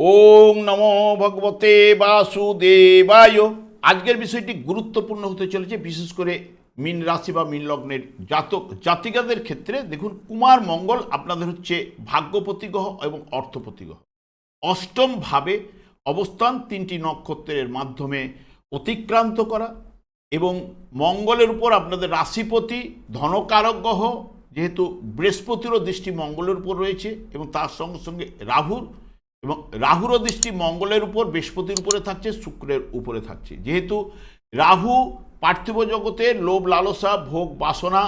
ওং নমো ভগবতে বাসুদেবায়। আজকের বিষয়টি গুরুত্বপূর্ণ হতে চলেছে, বিশেষ করে মীন রাশি বা মীন লগ্নের জাতক জাতিকাদের ক্ষেত্রে। দেখুন, কুমার মঙ্গল আপনাদের হচ্ছে ভাগ্যপতি গ্রহ এবং অর্থপতি গ্রহ অষ্টম ভাবে অবস্থান তিনটি নক্ষত্রের মাধ্যমে অতিক্রান্ত করা এবং মঙ্গলের উপর আপনাদের রাশিপতি ধনকারক গ্রহ, যেহেতু বৃহস্পতিরও দৃষ্টি মঙ্গলের উপর রয়েছে এবং তার সঙ্গে সঙ্গে রাহুর এবং রাহুরও দৃষ্টি মঙ্গলের উপর, বৃহস্পতির উপরে থাকছে, শুক্রের উপরে থাকছে। যেহেতু রাহু পার্থিব জগতে লোভ, লালসা, ভোগ, বাসনা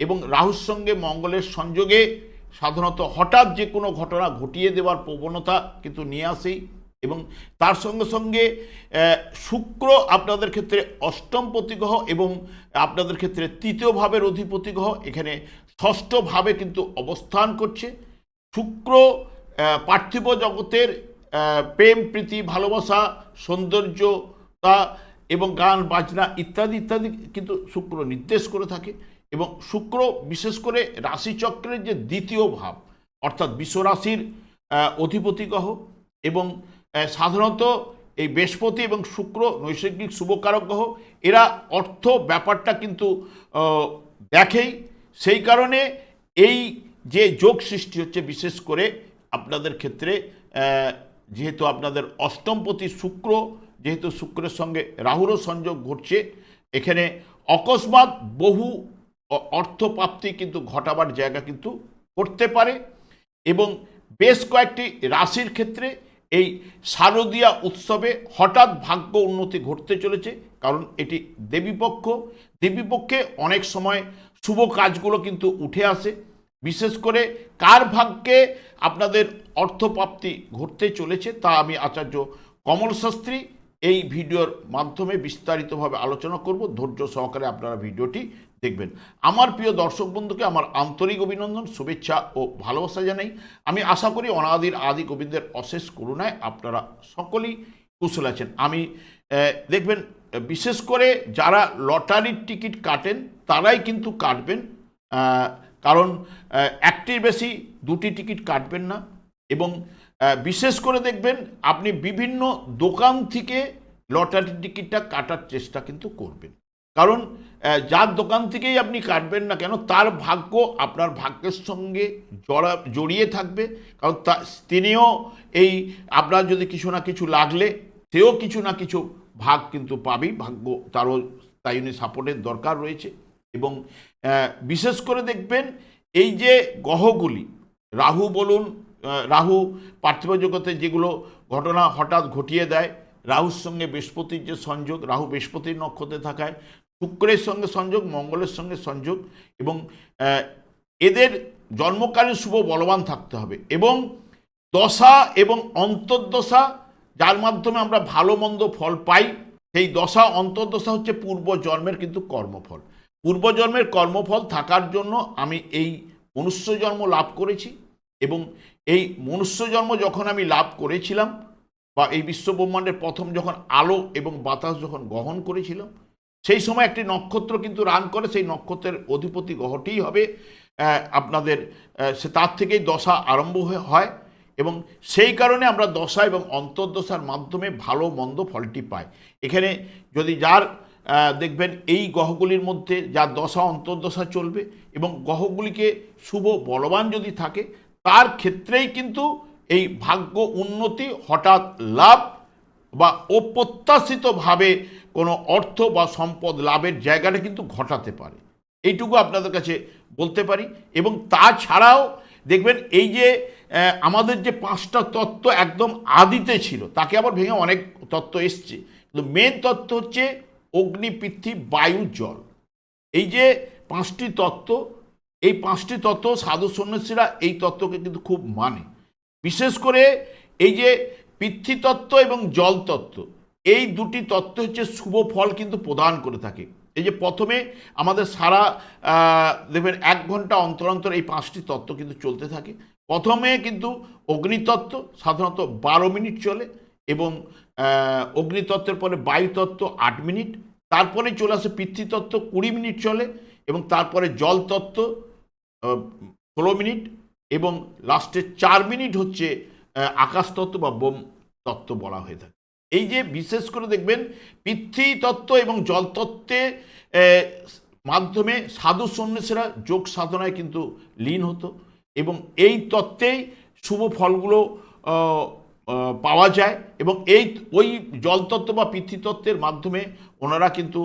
এবং রাহুর সঙ্গে মঙ্গলের সংযোগে সাধারণত হঠাৎ যে কোনো ঘটনা ঘটিয়ে দেওয়ার প্রবণতা কিন্তু নিয়ে আসেই এবং তার সঙ্গে সঙ্গে শুক্র আপনাদের ক্ষেত্রে অষ্টম প্রতিগ্রহ এবং আপনাদের ক্ষেত্রে তৃতীয় ভাবের এখানে ষষ্ঠ ভাবে কিন্তু অবস্থান করছে। শুক্র পার্থিব জগতের প্রেম, প্রীতি, ভালোবাসা সৌন্দর্যতা এবং গান, বাজনা ইত্যাদি ইত্যাদি কিন্তু শুক্র নির্দেশ করে থাকে এবং শুক্র বিশেষ করে রাশিচক্রের যে দ্বিতীয় ভাব, অর্থাৎ বিশ্বরাশির অধিপতি গ্রহ এবং সাধারণত এই বৃহস্পতি এবং শুক্র নৈসর্গিক শুভকারক গ্রহ, এরা অর্থ ব্যাপারটা কিন্তু দেখেই। সেই কারণে এই যে যোগ সৃষ্টি হচ্ছে বিশেষ করে আপনাদের ক্ষেত্রে যেহেতু আপনাদের অষ্টমপতি শুক্র, যেহেতু শুক্রের সঙ্গে রাহুরও সংযোগ ঘটছে, এখানে অকস্মাৎ বহু অর্থপ্রাপ্তি কিন্তু ঘটাবার জায়গা কিন্তু করতে পারে এবং বেশ কয়েকটি রাশির ক্ষেত্রে এই শারদীয়া উৎসবে হঠাৎ ভাগ্য উন্নতি ঘটতে চলেছে, কারণ এটি দেবীপক্ষ। দেবীপক্ষে অনেক সময় শুভ কাজগুলো কিন্তু উঠে আসে। বিশেষ করে কার ভাগ্যে আপনাদের অর্থপ্রাপ্তি ঘটতে চলেছে তা আমি আচার্য কমল শাস্ত্রী এই ভিডিওর মাধ্যমে বিস্তারিতভাবে আলোচনা করব। ধৈর্য সহকারে আপনারা ভিডিওটি দেখবেন। আমার প্রিয় দর্শক বন্ধুকে আমার আন্তরিক অভিনন্দন, শুভেচ্ছা ও ভালোবাসা জানাই। আমি আশা করি অনাদির আদি গোবিন্দের অশেষ করুণায় আপনারা সকলেই কুশল আছেন। আমি দেখবেন, বিশেষ করে যারা লটারির টিকিট কাটেন, তারাই কিন্তু কাটবেন। কারণ একটির বেশি দুটি টিকিট কাটবেন না এবং বিশেষ করে দেখবেন আপনি বিভিন্ন দোকান থেকে লটারি টিকিটটা কাটার চেষ্টা কিন্তু করবেন। কারণ যার দোকান থেকেই আপনি কাটবেন না কেন, তার ভাগ্য আপনার ভাগ্যের সঙ্গে জড়া, জড়িয়ে থাকবে। কারণ তা, তিনিও এই আপনার যদি কিছু না কিছু লাগলে, সেও কিছু না কিছু ভাগ কিন্তু পাবেই। ভাগ্য তারও, তাই জন্য সাপোর্টের দরকার রয়েছে। এবং বিশেষ করে দেখবেন এই যে গ্রহগুলি, রাহু বলুন রাহু পার্থিব জগতে যেগুলো ঘটনা হঠাৎ ঘটিয়ে দেয়, রাহুর সঙ্গে বৃহস্পতির যে সংযোগ, রাহু বৃহস্পতির নক্ষত্রে থাকায়, শুক্রের সঙ্গে সংযোগ, মঙ্গলের সঙ্গে সংযোগ এবং এদের জন্মকালীন শুভ বলবান থাকতে হবে এবং দশা এবং অন্তর্দশা, যার মাধ্যমে আমরা ভালো মন্দ ফল পাই, সেই দশা, অন্তর্দশা হচ্ছে পূর্ব জন্মের কিন্তু কর্মফল। পূর্বজন্মের কর্মফল থাকার জন্য আমি এই মনুষ্য জন্ম লাভ করেছি এবং এই মনুষ্য জন্ম যখন আমি লাভ করেছিলাম বা এই বিশ্বব্রহ্মাণ্ডের প্রথম যখন আলো এবং বাতাস যখন গ্রহণ করেছিলাম, সেই সময় একটি নক্ষত্র কিন্তু রান করে, সেই নক্ষত্রের অধিপতি গ্রহটিই হবে। আপনাদের সে তার থেকেই দশা আরম্ভ হয়ে- এবং সেই কারণে আমরা দশা এবং অন্তর্দশার মাধ্যমে ভালো মন্দ ফলটি পাই। এখানে যদি যার দেখবেন এই গ্রহগুলির মধ্যে যা দশা, অন্তর্দশা চলবে এবং গ্রহগুলিকে শুভ বলবান যদি থাকে, তার ক্ষেত্রেই কিন্তু এই ভাগ্য উন্নতি হঠাৎ লাভ বা অপ্রত্যাশিতভাবে কোনো অর্থ বা সম্পদ লাভের জায়গাটা কিন্তু ঘটাতে পারে। এইটুকু আপনাদের কাছে বলতে পারি এবং তাছাড়াও দেখবেন এই যে আমাদের যে পাঁচটা তত্ত্ব একদম আদিতে ছিল, তাকে আবার ভেঙে অনেক তত্ত্ব এসছে। কিন্তু মেন তত্ত্ব হচ্ছে অগ্নি পৃথ্বী বায়ু জল। এই যে পাঁচটি তত্ত্ব, এই পাঁচটি তত্ত্ব সাধু সন্ন্যাসীরা এই তত্ত্বকে কিন্তু খুব মানে। বিশেষ করে এই যে পৃথ্বীতত্ত্ব এবং জল তত্ত্ব, এই দুটি তত্ত্ব হচ্ছে শুভ ফল কিন্তু প্রদান করে থাকে। এই যে প্রথমে আমাদের সারা দেখবেন এক ঘণ্টা অন্তর অন্তর এই পাঁচটি তত্ত্ব কিন্তু চলতে থাকে। প্রথমে কিন্তু অগ্নিতত্ত্ব, সাধারণত বারো মিনিট চলে এবং অগ্নিতত্ত্বের পরে বায়ুতত্ত্ব আট মিনিট, তারপরে চলে আসে পৃথ্বীতত্ত্ব কুড়ি মিনিট চলে, এবং তারপরে জলতত্ত্ব ষোলো মিনিট, এবং লাস্টে চার মিনিট হচ্ছে আকাশতত্ত্ব বা বোম তত্ত্ব বলা হয়ে থাকে। এই যে বিশেষ করে দেখবেন পৃথ্বী তত্ত্ব এবং জলতত্ত্বে মাধ্যমে সাধু সন্ন্যাসীরা যোগ সাধনায় কিন্তু লীন হতো, এবং এই তত্ত্বেই শুভ ফলগুলো পাওয়া যায় এবং এই ওই জলতত্ত্ব বা পৃথিতত্ত্বের মাধ্যমে ওনারা কিন্তু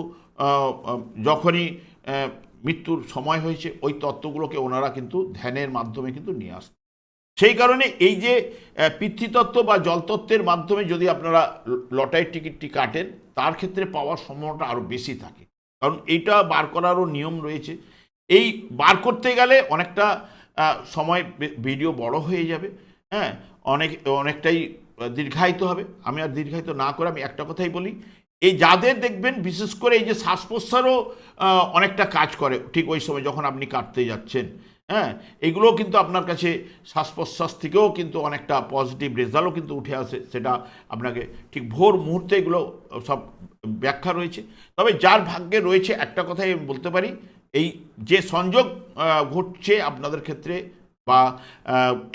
যখনই মৃত্যুর সময় হয়েছে, ওই তত্ত্বগুলোকে ওনারা কিন্তু ধ্যানের মাধ্যমে কিন্তু নিয়ে আসতেন সেই কারণে এই যে পিতৃতত্ত্ব বা জলতত্ত্বের মাধ্যমে যদি আপনারা লটারির টিকিটটি কাটেন, তার ক্ষেত্রে পাওয়ার সম্ভাবনাটা আরও বেশি থাকে। কারণ এইটা বার করারও নিয়ম রয়েছে। এই বার করতে গেলে অনেকটা সময় ভিডিও বড় হয়ে যাবে হ্যাঁ? অনেক, অনেকটাই দীর্ঘায়িত হবে। আমি আর দীর্ঘায়িত না করে আমি একটা কথাই বলি, এই যাদের দেখবেন, বিশেষ করে এই যে শ্বাস প্রশ্বাসও অনেকটা কাজ করে, ঠিক ওই সময় যখন আপনি কাটতে যাচ্ছেন হ্যাঁ? এগুলো কিন্তু আপনার কাছে শ্বাস প্রশ্বাস থেকেও কিন্তু অনেকটা পজিটিভ রেজাল্টও কিন্তু উঠে আসে, সেটা আপনাকে ঠিক ভোর মুহূর্তে এগুলো সব ব্যাখ্যা রয়েছে। তবে যার ভাগ্যে রয়েছে, একটা কথাই আমি বলতে পারি, এই যে সংযোগ ঘটছে আপনাদের ক্ষেত্রে বা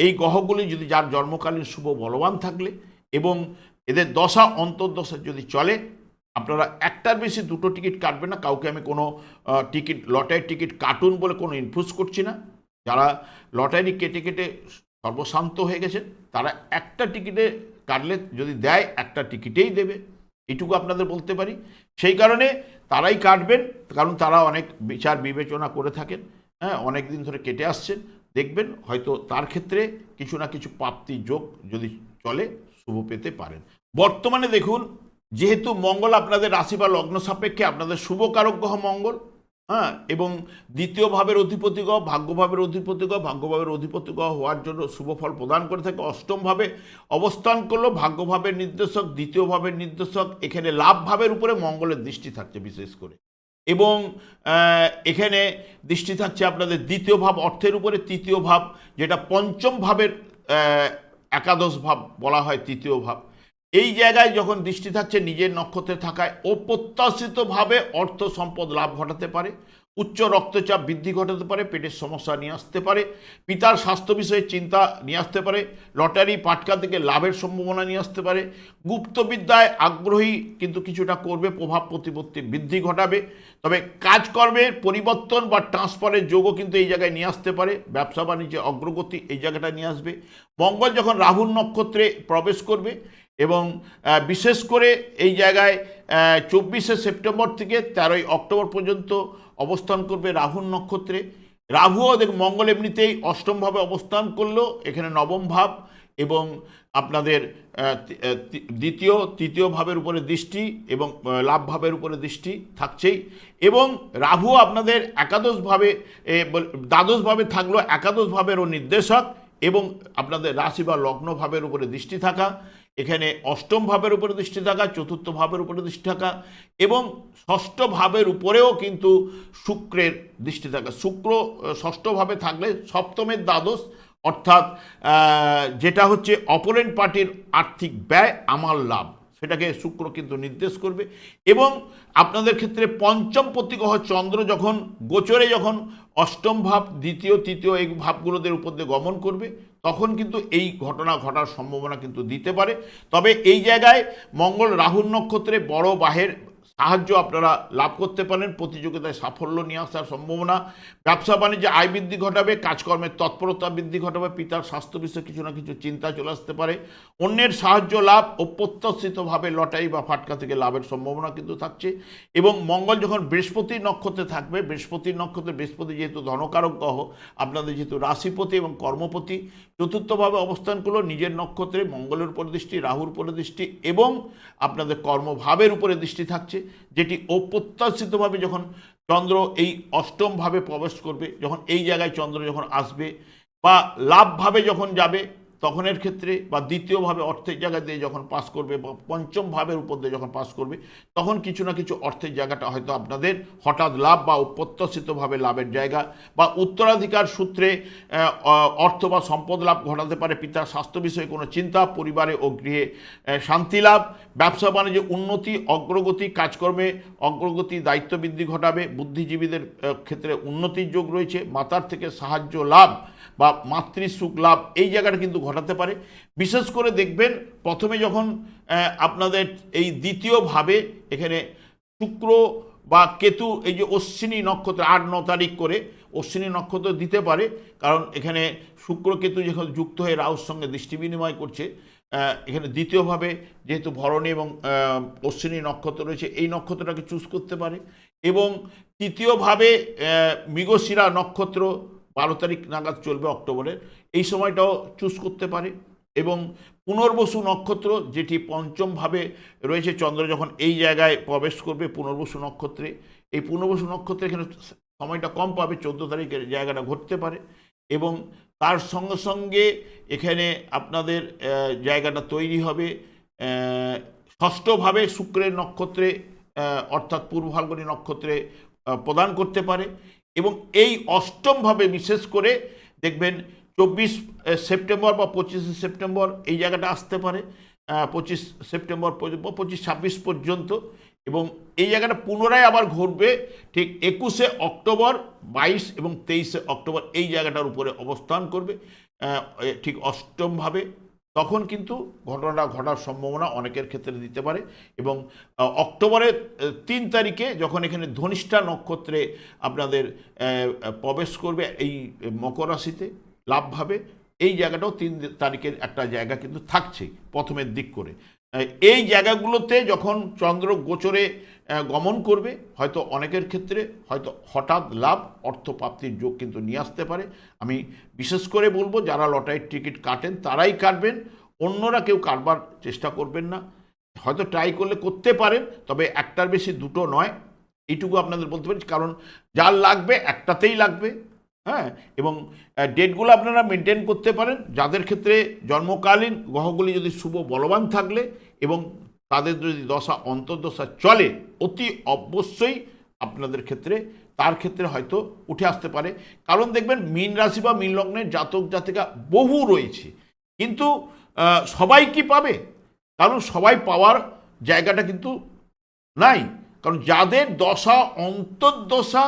এই গ্রহগুলি যদি যার জন্মকালীন শুভ বলবান থাকলে এবং এদের দশা অন্তর্দশা যদি চলে, আপনারা একটার বেশি দুটো টিকিট কাটবেন না, কাউকে আমি কোনো টিকিট লটারি টিকিট কাটুন বলে কোনো ইনফুজ করছি না। যারা লটারি কেটে কেটে সর্বশান্ত হয়ে গেছেন, তারা একটা টিকিটে কাটলে যদি দেয়, একটা টিকিটেই দেবে। এটুকু আপনাদের বলতে পারি। সেই কারণে তারাই কাটবেন, কারণ তারা অনেক বিচার বিবেচনা করে থাকেন হ্যাঁ অনেক দিন ধরে কেটে আসছেন। দেখবেন, হয়তো তার ক্ষেত্রে কিছু না কিছু প্রাপ্তি যোগ যদি চলে, শুভ পেতে পারেন। বর্তমানে দেখুন, যেহেতু মঙ্গল আপনাদের রাশি বা লগ্ন সাপেক্ষে আপনাদের শুভ কারক গ্রহ মঙ্গল হ্যাঁ এবং দ্বিতীয় ভাবের অধিপতি গ্রহ ভাগ্যভাবের অধিপতি গ্রহ ভাগ্যভাবের অধিপতি গ্রহ হওয়ার জন্য শুভ ফল প্রদান করে থাকে। অষ্টমভাবে অবস্থান করল ভাগ্যভাবের নির্দেশক, দ্বিতীয় ভাবের নির্দেশক, এখানে লাভ ভাবের উপরে মঙ্গলের দৃষ্টি থাকছে বিশেষ করে। এবং এখানে দৃষ্টি থাকছে আপনাদের দ্বিতীয় ভাব অর্থের উপরে, তৃতীয় ভাব যেটা পঞ্চম ভাবের একাদশ ভাব বলা হয় তৃতীয় ভাব। এই জায়গায় যখন দৃষ্টি থাকছে নিজের নক্ষত্রে থাকায় অপ্রত্যাশিতভাবে অর্থ সম্পদ লাভ ঘটাতে পারে। উচ্চ রক্তচাপ বৃদ্ধি ঘটাতে পারে, পেটের সমস্যা নিয়ে আসতে পারে, পিতার স্বাস্থ্য বিষয়ে চিন্তা নিয়ে আসতে পারে, লটারি পাটকা থেকে লাভের সম্ভাবনা নিয়ে আসতে পারে, গুপ্তবিদ্যায় আগ্রহী কিন্তু কিছুটা করবে, প্রভাব প্রতিপত্তি বৃদ্ধি ঘটাবে, তবে কাজকর্মের পরিবর্তন বা ট্রান্সফারের যোগও কিন্তু এই জায়গায় নিয়ে আসতে পারে, ব্যবসা বাণিজ্যে অগ্রগতি এই জায়গাটা নিয়ে আসবে, মঙ্গল যখন রাহুল নক্ষত্রে প্রবেশ করবে এবং বিশেষ করে এই জায়গায় চব্বিশে সেপ্টেম্বর থেকে তেরোই অক্টোবর পর্যন্ত অবস্থান করবে রাহুর নক্ষত্রে। রাহুও দেখ মঙ্গল এমনিতেই অষ্টমভাবে অবস্থান করল, এখানে নবম ভাব এবং আপনাদের দ্বিতীয়, তৃতীয় ভাবের উপরে দৃষ্টি এবং লাভ ভাবের উপরে দৃষ্টি থাকছেই এবং রাহু আপনাদের একাদশভাবে দ্বাদশভাবে থাকল, একাদশ ভাবেরও নির্দেশক এবং আপনাদের রাশি বা লগ্ন ভাবের উপরে দৃষ্টি থাকা। এখানে অষ্টম ভাবের উপরে দৃষ্টি থাকা, চতুর্থ ভাবের উপরে দৃষ্টি থাকা এবং ষষ্ঠ ভাবের উপরেও কিন্তু শুক্রের দৃষ্টি থাকা। শুক্র ষষ্ঠ ভাবে থাকলে সপ্তমের দ্বাদশ, অর্থাৎ যেটা হচ্ছে অপোনেন্ট পার্টির আর্থিক ব্যয়, আমার লাভ। সেটাকে শুক্র কিন্তু নির্দেশ করবে। এবং আপনাদের ক্ষেত্রে পঞ্চম প্রতিগ্রহ চন্দ্র যখন গোচরে যখন অষ্টম ভাব, দ্বিতীয়, তৃতীয় এই ভাবগুলোদের উপর দিয়ে গমন করবে, তখন কিন্তু এই ঘটনা ঘটার সম্ভাবনা কিন্তু দিতে পারে। তবে এই জায়গায় মঙ্গল রাহুর নক্ষত্রে বড় বাহের সাহায্য আপনারা লাভ করতে পারেন, প্রতিযোগিতায় সাফল্য নিয়ে আসার সম্ভাবনা। ব্যবসা বাণিজ্যে আয় বৃদ্ধি ঘটাবে কাজকর্মের তৎপরতা বৃদ্ধি ঘটাবে, পিতার স্বাস্থ্য বিষয়ে কিছু না কিছু চিন্তা চলে আসতে পারে। অন্যের সাহায্য, লাভ অপ্রত্যাশিতভাবে লটারি বা ফাটকা থেকে লাভের সম্ভাবনা কিন্তু থাকছে। এবং মঙ্গল যখন বৃহস্পতির নক্ষত্রে থাকবে বৃহস্পতির নক্ষত্রে বৃহস্পতি যেহেতু ধনকারক গ্রহ, আপনাদের যেহেতু রাশিপতি এবং কর্মপতি চতুর্থভাবে অবস্থান করল নিজের নক্ষত্রে, মঙ্গলের উপরে দৃষ্টি, রাহুর উপরে দৃষ্টি এবং আপনাদের কর্মভাবের উপরে দৃষ্টি থাকছে, যেটি অপ্রত্যাশিতভাবে যখন চন্দ্র এই অষ্টমভাবে প্রবেশ করবে, যখন এই জায়গায় চন্দ্র যখন আসবে বা লাভভাবে যখন যাবে তখনের ক্ষেত্রে বা দ্বিতীয়ভাবে অর্থের জায়গা দিয়ে যখন পাস করবে বা পঞ্চম ভাবের উপর দিয়ে যখন পাস করবে, তখন কিছু না কিছু অর্থের জায়গাটা হয়তো আপনাদের হঠাৎ লাভ বা অপ্রত্যাশিতভাবে লাভের জায়গা বা উত্তরাধিকার সূত্রে অর্থ বা সম্পদ লাভ ঘটাতে পারে পিতার স্বাস্থ্য বিষয়ে কোনো চিন্তা, পরিবারে ও গৃহে শান্তি লাভ, ব্যবসা বাণিজ্যে উন্নতি, অগ্রগতি, কাজকর্মে অগ্রগতি দায়িত্ব বৃদ্ধি ঘটাবে, বুদ্ধিজীবীদের ক্ষেত্রে উন্নতির যোগ রয়েছে, মাতার থেকে সাহায্য লাভ বা মাতৃসুখ লাভ এই জায়গাটা কিন্তু ঘটাতে পারে। বিশেষ করে দেখবেন প্রথমে যখন আপনাদের এই দ্বিতীয়ভাবে এখানে শুক্র বা কেতু এই যে অশ্বিনী নক্ষত্র, আট, ন তারিখ করে অশ্বিনী নক্ষত্র দিতে পারে। কারণ এখানে শুক্র, কেতু যখন যুক্ত হয়ে রাহুর সঙ্গে দৃষ্টি বিনিময় করছে এখানে দ্বিতীয়ভাবে যেহেতু ভরণী এবং অশ্বিনী নক্ষত্র রয়েছে, এই নক্ষত্রটাকে চুজ করতে পারে। এবং তৃতীয়ভাবে মৃগশিরা নক্ষত্র বারো তারিখ নাগাদ চলবে অক্টোবরের। এই সময়টাও চুজ করতে পারে এবং পুনর্বসু নক্ষত্র, যেটি পঞ্চমভাবে রয়েছে চন্দ্র যখন এই জায়গায় প্রবেশ করবে পুনর্বসু নক্ষত্রে, এই পুনর্বসু নক্ষত্রে এখানে সময়টা কম পাবে, চোদ্দ তারিখের জায়গাটা ঘটতে পারে এবং তার সঙ্গে সঙ্গে এখানে আপনাদের জায়গাটা তৈরি হবে ষষ্ঠভাবে শুক্রের নক্ষত্রে অর্থাৎ পূর্ব ফাল্গুনী নক্ষত্রে প্রদান করতে পারে। এবং এই অষ্টমভাবে বিশেষ করে দেখবেন চব্বিশ সেপ্টেম্বর বা পঁচিশে সেপ্টেম্বর এই জায়গাটা আসতে পারে পঁচিশ সেপ্টেম্বর পর্যন্ত পঁচিশ ছাব্বিশ পর্যন্ত এবং এই জায়গাটা পুনরায় আবার ঘুরবে ঠিক একুশে অক্টোবর, বাইশ এবং তেইশে অক্টোবর এই জায়গাটার উপরে অবস্থান করবে ঠিক অষ্টমভাবে। তখন কিন্তু ঘটনাটা ঘটার সম্ভাবনা অনেকের ক্ষেত্রে দিতে পারে এবং অক্টোবরের তিন তারিখে যখন এখানে ধনিষ্ঠা নক্ষত্রে আপনাদের প্রবেশ করবে এই মকর রাশিতে, লাভভাবে, এই জায়গাটাও তিন তারিখের একটা জায়গা কিন্তু থাকছেই প্রথমের দিক করে। এই জায়গাগুলোতে যখন চন্দ্র গোচরে গমন করবে, হয়তো অনেকের ক্ষেত্রে হয়তো হঠাৎ লাভ, অর্থপ্রাপ্তির যোগ কিন্তু নিয়ে আসতে পারে। আমি বিশেষ করে বলব, যারা লটারির টিকিট কাটেন, তারাই কাটবেন, অন্যরা কেউ কাটবার চেষ্টা করবেন না। হয়তো ট্রাই করলে করতে পারেন, তবে একটার বেশি দুটো নয়। এইটুকু আপনাদের বলতে পারি, কারণ যার লাগবে, একটাতেই লাগবে। হ্যাঁ এবং ডেটগুলো আপনারা মেনটেন করতে পারেন। যাদের ক্ষেত্রে জন্মকালীন গ্রহগুলি যদি শুভ বলবান থাকলে এবং তাদের যদি দশা, অন্তর্দশা চলে, অতি অবশ্যই আপনাদের ক্ষেত্রে, তার ক্ষেত্রে হয়তো উঠে আসতে পারে। কারণ দেখবেন, মীন রাশি বা মীন লগ্নের জাতক জাতিকা বহু রয়েছে। কিন্তু সবাই কি পাবে? কারণ সবাই পাওয়ার জায়গাটা কিন্তু নাই। কারণ যাদের দশা, অন্তর্দশা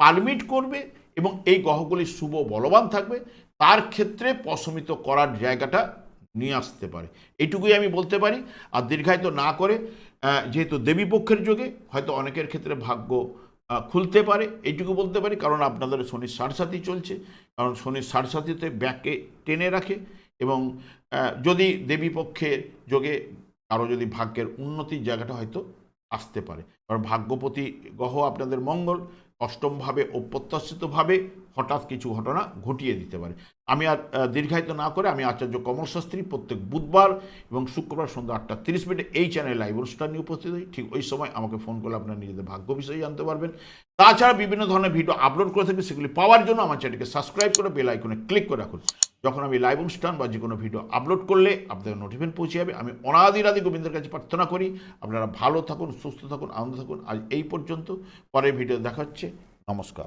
পারমিট করবে এবং এই গ্রহগুলি শুভ বলবান থাকবে, তার ক্ষেত্রে প্রশমিত করার জায়গাটা নিয়ে আসতে পারে। এইটুকুই আমি বলতে পারি, আর দীর্ঘায়িত না করে যেহেতু দেবী পক্ষের যোগে, হয়তো অনেকের ক্ষেত্রে ভাগ্য খুলতে পারে এইটুকু বলতে পারি, কারণ আপনাদের শনির সারসাথী চলছে, কারণ শনির সারসাথীতে ব্যাককে টেনে রাখে এবং যদি দেবী পক্ষের যোগে কারও যদি ভাগ্যের উন্নতির জায়গাটা হয়তো আসতে পারে। কারণ ভাগ্যপতি গ্রহ আপনাদের মঙ্গল অষ্টমভাবে অপ্রত্যাশিতভাবে হঠাৎ কিছু ঘটনা ঘটিয়ে দিতে পারে। আমি আর দীর্ঘায়িত না করে আমি আচার্য কমল শাস্ত্রী প্রত্যেক বুধবার এবং শুক্রবার সন্ধ্যা আটটা তিরিশ মিনিটে এই চ্যানেলে লাইভ অনুষ্ঠান নিয়ে উপস্থিত হই। ঠিক ওই সময় আমাকে ফোন করলে আপনার নিজেদের ভাগ্য বিষয়ে জানতে পারবেন। তাছাড়া বিভিন্ন ধরনের ভিডিও আপলোড করে থাকি, সেগুলি পাওয়ার জন্য আমার চ্যানেলকে সাবস্ক্রাইব করে বেল আইকনে ক্লিক করে রাখুন। যখন আমি লাইভ অনুষ্ঠান বা যে কোনো ভিডিও আপলোড করলে আপনাদের নোটিফিকেশন পৌঁছে যাবে। আমি অনাদিরাদি গোবিন্দের কাছে প্রার্থনা করি, আপনারা ভালো থাকুন, সুস্থ থাকুন, আনন্দ থাকুন। আজ এই পর্যন্ত। পরের ভিডিও দেখা হচ্ছে। নমস্কার।